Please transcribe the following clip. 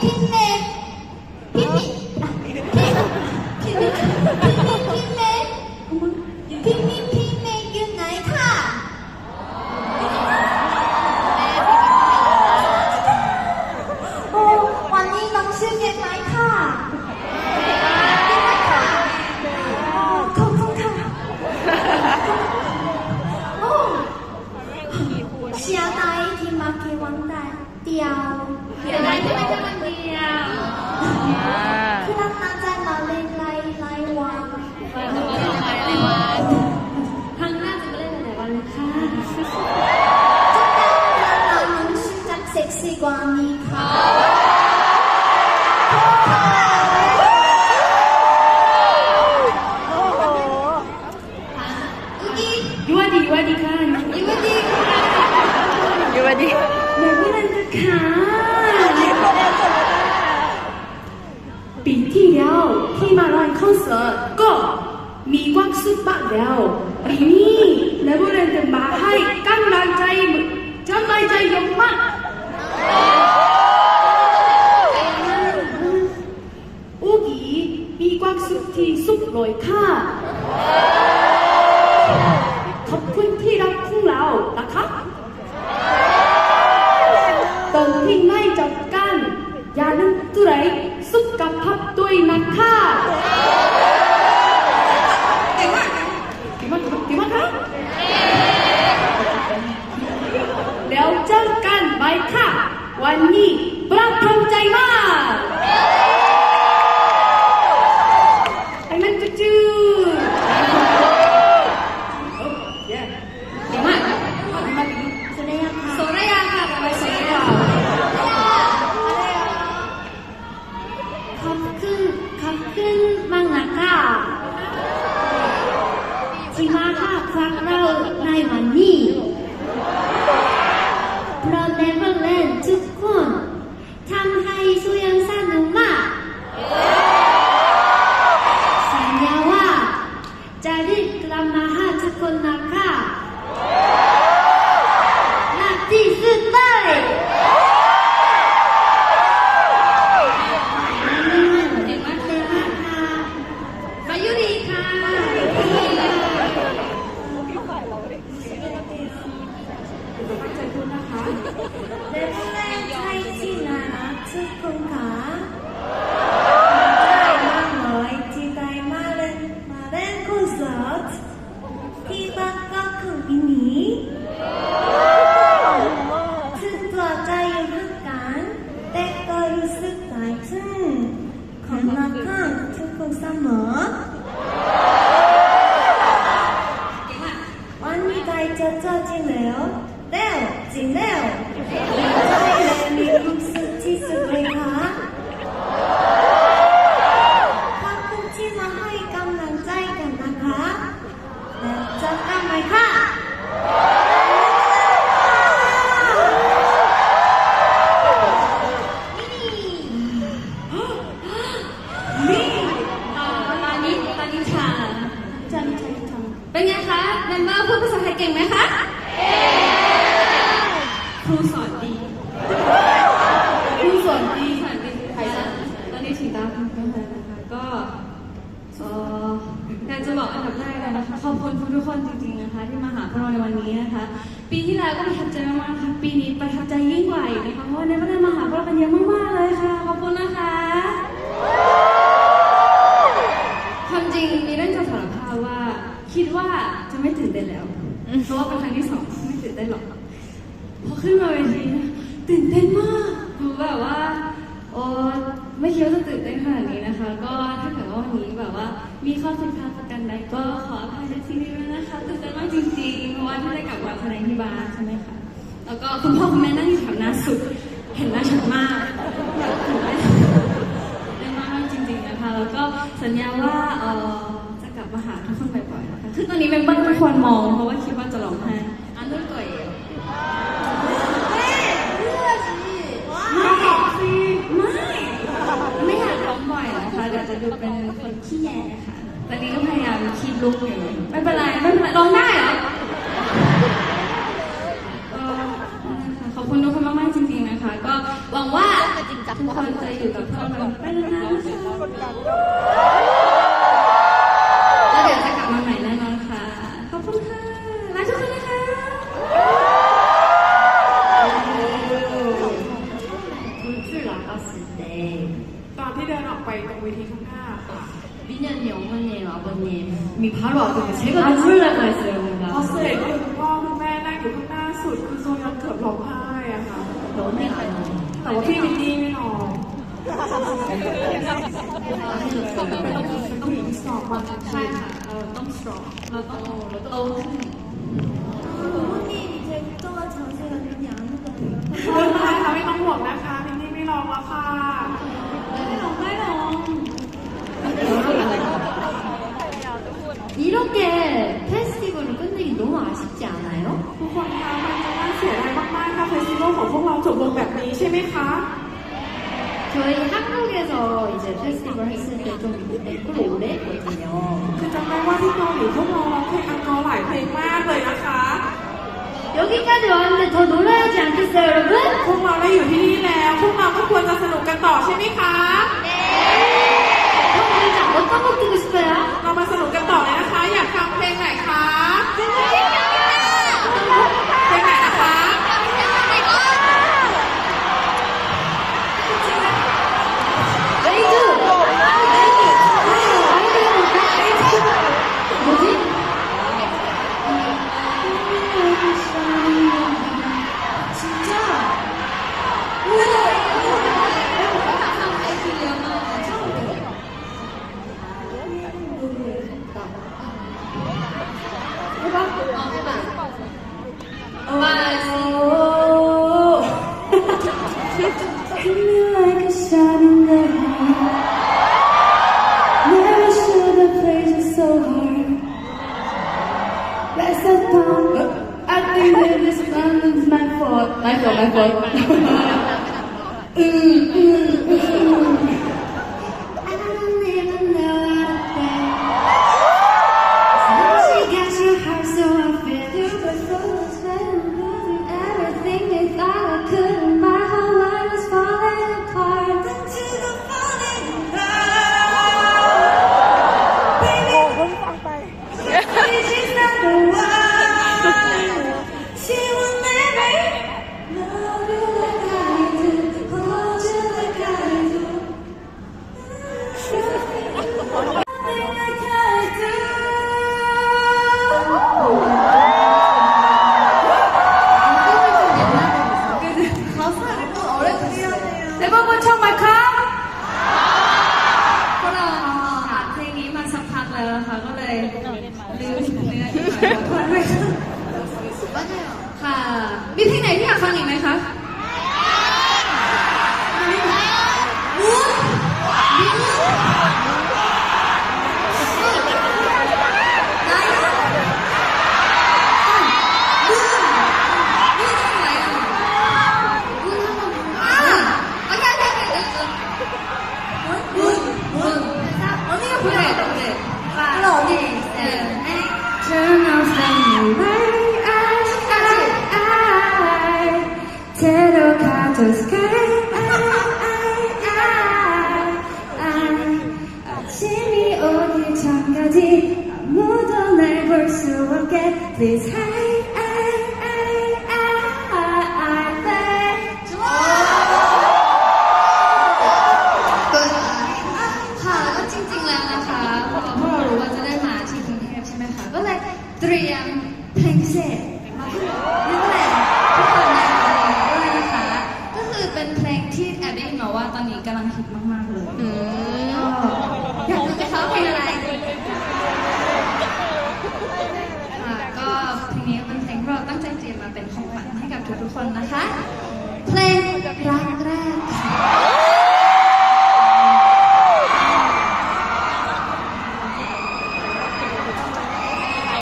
พี่ พี่ะปีที่แล้วที่มารอนคอนเสิร์ตก็มีความสุขมากแล้วปีนี้เลเวลเลนจะมาให้กำลังใจกำลังใจเยอะมาก วัน นะคะ ปีที่แล้วก็ประทับใจมากๆค่ะ ปีนี้ประทับใจยิ่งกว่าอีกนะคะ เพราะว่าในวันนี้มาหาพวกเรากันเยอะมากๆเลยค่ะ ขอบคุณนะคะความจริงมีเรื่องจะสารภาพว่า คิดว่าจะไม่ตื่นเต้นแล้ว เพราะว่าเป็นครั้งที่สองไม่ตื่นเต้นหรอก พอขึ้นมาเวทีนะตื่นเต้นมากคือแบบว่าโอ้ไม่คิดว่าจะตื่นเต้นขนาดนี้นะคะ ก็ถ้าเกิดว่าวันนี้แบบว่า มีข้อผิดพลาดประกันใดก็ขออภัยในที่นี้ด้วย จริงๆ เพราะว่าที่ได้กลับมาแสดงที่บ้านใช่ไหมคะ แล้วก็คุณพ่อคุณแม่นั่งอยู่แถวหน้าสุด เห็นหน้าชัดมากแบบตื่นเต้นได้มากจริงๆนะคะ แล้วก็สัญญาว่าเออจะกลับมาหาทุกคนบ่อยๆนะคะ คือตอนนี้เมมเบอร์ทุกคนมอง เพราะว่าคิดว่าจะร้องไห้อันนู้นก่อยไม่สิไม่ไม่อยากร้องบ่อยนะคะเดี๋ยวจะดูเป็นคนขี้แยค่ะ ตอนนี้ก็พยายามคีบลุกอยู่ ไม่เป็นไร ไม่เป็นไรร้องได้เหรอเออนั่นแหละค่ะขอบ อบคุณทุกคนมากๆจริงๆนะคะ ก็หวังว่า ทุกคนจอยู่กับพวกเราไปนานๆนะคะแล้วเดี๋ยวจะกลับมาใหม่แน่นอนค่ะ ขอบคุณค่ะรักทุกคนนะคะคุณชื่อตอนที่เดินออกไปตรงเวทีข้างหน้าค่ะวิญญาณเหนียวมันหนี่ะบนเนมมีพระหลอดตัวเชฟมันชื่ออะเสร็แเสร็คุณพ่อคุณแม่นั่งอยู่ข้างหน้าสุดคือโซยอนเกือบร้องไห้อะค่ะโดนไม่ทัน แต่ว่าพี่วินนี่ไม่ร้องต้องมีสอบวัน ใช่ค่ะ เราต้อง strong เราต้องโตขึ้น 부모님 이제 국정화 자세가 많이 안 오거든요. คุณแม่คะไม่ต้องห่วงนะคะวินนี่ไม่ร้องแล้วค่ะ ไม่หรอกไม่หรอก 이렇게 페스티벌을 끝내기 너무 아쉽지 않아요? ทุกคนคะ วัลของพวกเราจบลงแบบนี้ใช่ไหมคะ 저희 한국에서 이제 페스티벌 했을 때 좀 꽤 오래 했거든요 คือจำได้ว่าที่เกาหลีพวกเราร้องเพลงอังกอร์หลายเพลงมากเลยนะคะ 여기까지 왔는데 더 놀아야지 않겠어요 여러분? I think that this one is my fault. My fault, my fault. mm, mm, mm. สักพักแล้วนะคะก็เลยลืมเนื้อที่หมายขอโทษด้วยค่ะ มีเพลงไหนที่อยากฟังอีกไหมคะ 저 sky 아침이 오기 전까지 아무도 날 볼 수 없게 Please hideค่ คนนะคะ